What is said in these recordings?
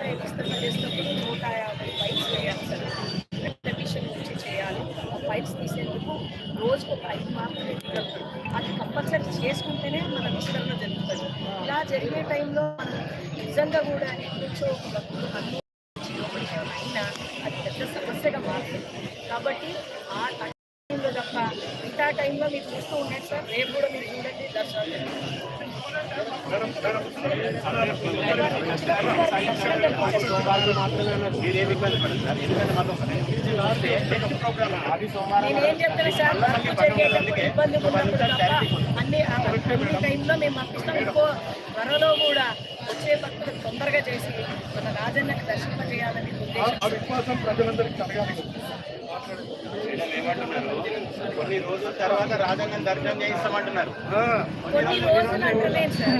విమాన విస్తరణ చేసినప్పుడు నూట యాభై పైప్స్ వేయాలి సార్ మిషన్ నుంచి చేయాలి ఆ పైప్స్ తీసేందుకు రోజుకు ఒక ఐదు మాత్రమే తీయగలుగుతాం అది కంపల్సరీ చేసుకుంటేనే మన విస్తరణ జరుగుతుంది ఇలా జరిగే టైంలో మనం నిజంగా కూడా ఎక్కడో ఒక అన్ని లోపలికి అయినా అది పెద్ద సమస్యగా మారుతుంది. కాబట్టి ఆ టైంలో తప్ప మిగతా టైంలో మీరు చూస్తూ ఉండండి సార్. రేపు కూడా మీరు చూడండి. దర్శనం ఇబ్బంది సార్ నేనేం చెప్తాను సార్ ఇబ్బంది ఉన్నప్పుడు తప్ప అన్ని టైంలో మేము పంపిస్తాం. ఎక్కువ త్వరలో కూడా వచ్చే భక్తులు తొందరగా చేసి మన రాజన్నకి దర్శింపజేయాలని ఉద్దేశం ప్రజలందరికీ కలగాలి. మేడం ఏమంటున్నారు కొన్ని రోజుల తర్వాత రాజంగం దర్శనం చేయిస్తామంటున్నారు. కొన్ని రోజులు అంటలేను సార్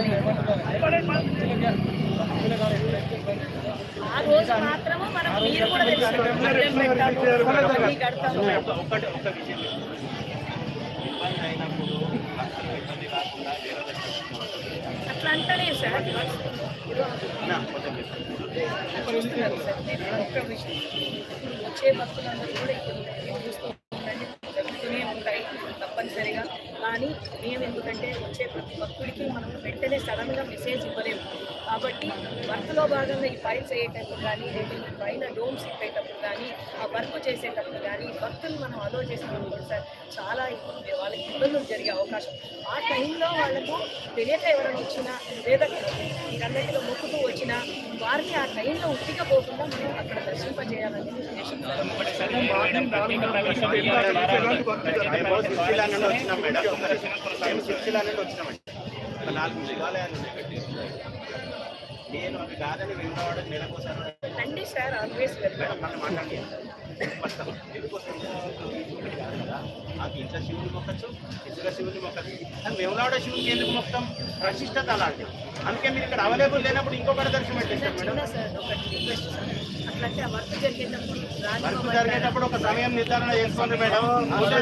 ఆ రోజు మాత్రము మనం మీరు కూడా తెలుసు. మద్యం పెట్టాము, అవన్నీ కడతాము. ఒకటి ఒక విషయం ఇబ్బంది అయినప్పుడు భక్తులకు ఇబ్బంది కాకుండా వేరే అట్లా అంటలేదు సార్ చూస్తున్నారు సార్ నేను ఒక్క విషయం వచ్చే భక్తులందరూ కూడా ఇప్పుడు చూస్తూ ఉండండి జరుగుతూనే ఉంటాయి తప్పనిసరిగా. కానీ మేము ఎందుకంటే వచ్చే ప్రతి భక్తుడికి మనం వెంటనే సడన్గా మెసేజ్ ఇవ్వలేము. కాబట్టి వర్క్లో భాగంగా ఈ ఫైల్స్ అయ్యేటప్పుడు కానీ లేదంటే పైన డోమ్స్ ఇప్పేటప్పుడు కానీ ఆ వర్క్ చేసేటప్పుడు కానీ భక్తులు మనం అలో చేసినప్పుడు సార్ చాలా ఇబ్బంది వాళ్ళకి ఇబ్బందులు జరిగే అవకాశం ఆ టైంలో వాళ్ళకు తెలియక ఎవరైనా వచ్చినా లేదా ఈ మొక్కుతూ వచ్చినా వారిని ఆ టైంలో ఉట్టికపోకుండా మనం అక్కడ దర్శింపజేయాలని ఉద్దేశం వచ్చినాం మేడం నాలుగు మృగాలయాలు ఉన్నాయి కట్టి. నేను కాదని వెంకవాడ నెలకోసారి రండి సార్ ఆల్వేస్ నాకు ఇంట్లో శివుని మొక్కచ్చు ఇసుక శివుని మొక్కచ్చు కానీ వెంకవాడ శివునికి ఎందుకు మొత్తం ప్రశిష్టత అలాంటి అందుకే మీరు ఇక్కడ అవైలబుల్ లేనప్పుడు ఇంకొకటి దర్శనం వర్క్ జరిగేటప్పుడు ఒక సమయం నిర్ధారణ చేసుకోండి మేడం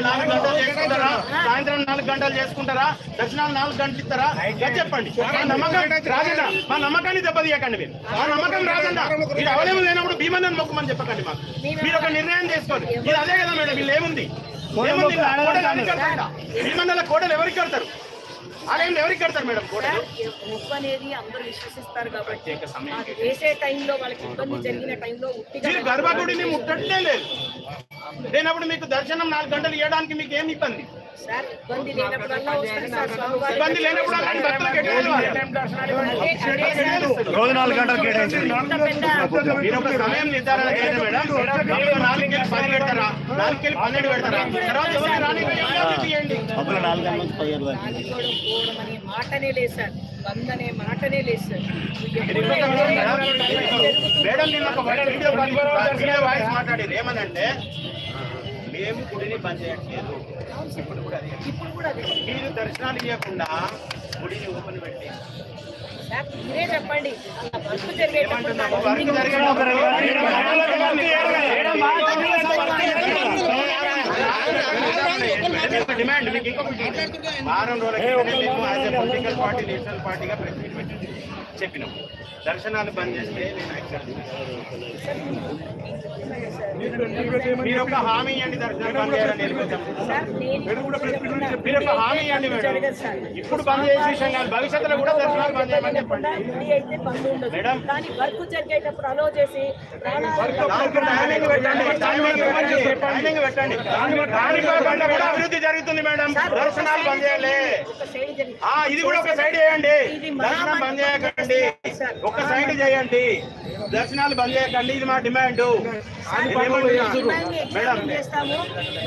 నాలుగు గంటలు చేసుకుంటారా? సాయంత్రం నాలుగు గంటలు చేసుకుంటారా? దర్శనాలు నాలుగు గంటలు ఇస్తారా? చెప్పండి? మా నమ్మకం రాజన్న మా నమ్మకాన్ని దెబ్బతీయకండి మీరు. మా నమ్మకం రాజన్న. మీరు అవైలబుల్ లేనప్పుడు భీమన్నని మొక్కమని చెప్పకండి మాకు. మీరు ఒక నిర్ణయం చేసుకోండి ఇది అదే కదా మేడం వీళ్ళు ఏముంది? భీమన్నల కోడలు ఎవరికి కడతారు? ఆలయంలో ఎవరికి కడతారు మేడం కోడలు? ఉప్పు అనేది అందరూ విశ్వసిస్తారు కాబట్టి వేసే టైంలో వాళ్ళకి ఇబ్బంది జరిగిన టైంలో ఉట్టిగా మీరు గర్భగుడిని ముట్టట్లే లేదు లేనప్పుడు మీకు దర్శనం నాలుగు గంటలు ఇవ్వడానికి మీకు ఏమి ఇబ్బంది? ఇబ్బంది లేనప్పుడు రోజు నాలుగు గంటలు కేటాయించండి సమయం నిర్ధారణ చేయండి మేడం పది పెడతారా పన్నెండు పెడతారా తర్వాత ఎవరు నాలుగు నుంచి పది గంటల మాటనే లేదు సార్ బంద్ అనే మాటనే లేదు సార్ మేడం నేను ఒక వీడియో కాల్ వీడియో వాయిస్ మాట్లాడేది ఏమనంటే మేము గుడిని బంద్ చేయట్లేదు. ఇప్పుడు కూడా అదే. ఇప్పుడు కూడా అదే. మీరు దర్శనాలు ఇవ్వకుండా గుడిని ఓపెన్ పెట్టి మీరే చెప్పండి. వర్క్ జరిగేటప్పుడు డిమాండ్ మీకు వారం పొలిటికల్ పార్టీ నేషనల్ పార్టీగా ప్రెస్ మీట్ పెట్టాం చెప్పినాం. దర్శనాలు బంద్ చేస్తే నేను యాక్సెప్ట్ మీరు ఒక హామీ ఇవ్వండి దర్శనాలు బంద్ చేయాలని. మీరు ఒక హామీ ఇవ్వండి మేడం. ఇప్పుడు బంద్ చేసే విషయం కాదు భవిష్యత్తులో కూడా దర్శనాలు బంద్ చేయమని చెప్పండి. మేడం. వర్క్ పెట్టండి అభివృద్ధి జరుగుతుంది మేడం. దర్శనాలు బంద్ చేయాలి. ఇది కూడా ఒక సైడ్ చేయండి. దర్శనం బంద్ చేయకండి. ఒక సైడ్ చేయండి. దర్శనాలు బంద్ చేయకండి ఇది మా డిమాండ్. చేస్తాము.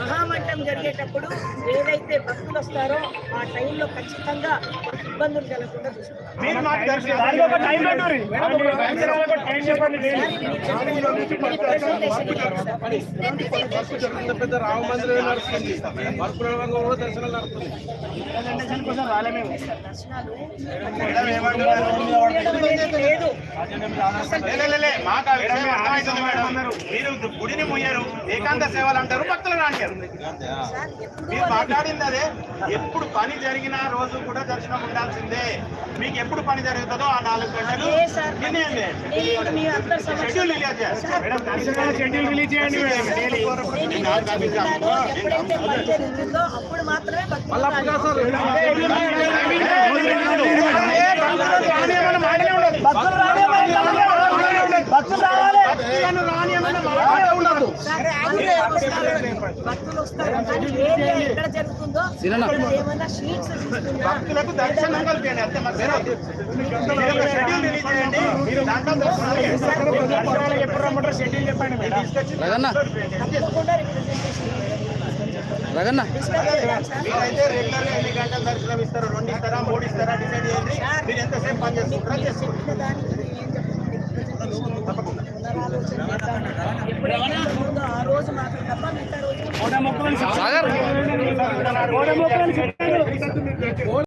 మహామంటం జరిగేటప్పుడు ఏదైతే భక్తులు వస్తారో ఆ టైంలో ఖచ్చితంగా ఇబ్బందులు కలగకుండా పెద్ద పెద్ద రామ మందిరం నడుస్తుంది కూడా దర్శనాలు నడుస్తుంది దర్శనాలు లేదు. మీరు గుడిని ముయ్యరు ఏకాంత సేవలు అంటారు భక్తులు అంటారు మీరు మాట్లాడింది అదే ఎప్పుడు పని జరిగిన రోజు కూడా దర్శనం ఉండాల్సిందే మీకు ఎప్పుడు పని జరుగుతుందో ఆ నాలుగు గంటలు చేయండి. నేను ఇప్పుడు మీ అందరి సమక్షంలో- షెడ్యూల్ రిలీజ్ చేయాలి. సార్, మేడం, దర్శనం షెడ్యూల్ రిలీజ్ చేయండి మేడం. నేను ఏం చెప్తున్నానో ఎప్పుడైతే పని జరుగుతుందో అప్పుడు మాత్రమే భక్తులు రావాలి. సార్, భక్తులు వస్తారు. భక్తులు వస్తారు కానీ ఏరియా ఎక్కడ జరుగుతుందో అక్కడ ఏమైనా షీట్స్ తీసుకుందా భక్తులకు దర్శనం కల్పించండి అంతే మరి మీరు ఒక షెడ్యూల్ రిలీజ్ చేయండి మీరు దాంట్లో దర్శనాలు చేస్తారు. దర్శనాలకు ఎప్పుడు రిప్రజెంటేషన్ రగన్న. మీరైతే రెగ్యులర్గా ఎన్ని గంటలు దర్శనం ఇస్తారు రెండు ఇస్తారా మూడు ఇస్తారా డిసైడ్ చేయండి. మీరు ఎంతసేపు పని చేసుకుంటారో చేద్దాం. ఎప్పుడైతే ఆ రోజు మాత్రం తప్ప మిగతా రోజు